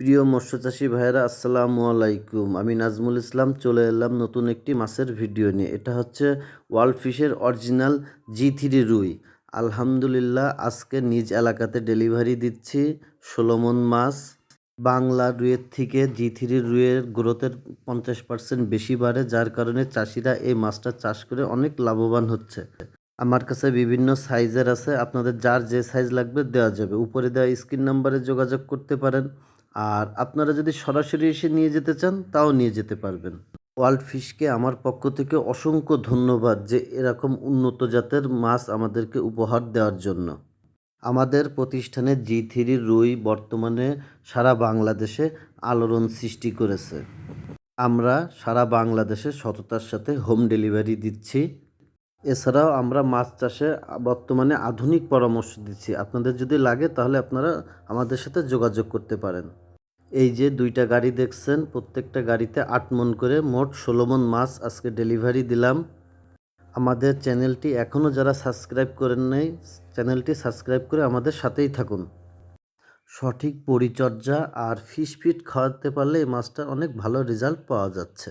প্রিয় মৎস্যচাষী ভাইয়েরা, আসসালামু আলাইকুম। আমি নাজমুল ইসলাম, চলে এলাম নতুন একটি মাছের ভিডিও নিয়ে। এটা হচ্ছে ওয়ার্ল্ড ফিশের অরিজিনাল জি থ্রি রুই। আলহামদুলিল্লাহ, আজকে নিজ এলাকাতে ডেলিভারি দিচ্ছি সোলোমন মাছ। বাংলা রুয়ের থেকে জি থ্রি রুয়ের গ্রোথের পঞ্চাশ পার্সেন্ট বেশি বাড়ে, যার কারণে চাষিরা এই মাছটা চাষ করে অনেক লাভবান হচ্ছে। আমার কাছে বিভিন্ন সাইজের আছে, আপনাদের যার যে সাইজ লাগবে দেওয়া যাবে। উপরে দেওয়া স্ক্রিন নাম্বারে যোগাযোগ করতে পারেন। আর আপনারা যদি সরাসরি এসে নিয়ে যেতে চান, তাও নিয়ে যেতে পারবেন। ওয়ার্ল্ড ফিশকে আমার পক্ষ থেকে অসংখ্য ধন্যবাদ যে এরকম উন্নত জাতের মাছ আমাদেরকে উপহার দেওয়ার জন্য। আমাদের প্রতিষ্ঠানে জি থ্রি রুই বর্তমানে সারা বাংলাদেশে আলোড়ন সৃষ্টি করেছে। আমরা সারা বাংলাদেশে সততার সাথে হোম ডেলিভারি দিচ্ছি। এছাড়াও আমরা মাছ চাষে বর্তমানে আধুনিক পরামর্শ দিচ্ছি। আপনাদের যদি লাগে, তাহলে আপনারা আমাদের সাথে যোগাযোগ করতে পারেন। এই যে দুইটা গাড়ি দেখছেন, প্রত্যেকটা গাড়িতে আট মন করে মোট ষোলো মন মাছ আজকে ডেলিভারি দিলাম। আমাদের চ্যানেলটি এখনও যারা সাবস্ক্রাইব করেন নাই, চ্যানেলটি সাবস্ক্রাইব করে আমাদের সাথেই থাকুন। সঠিক পরিচর্যা আর ফিশ ফিট খাওয়াতে পারলে এই মাছটা অনেক ভালো রেজাল্ট পাওয়া যাচ্ছে।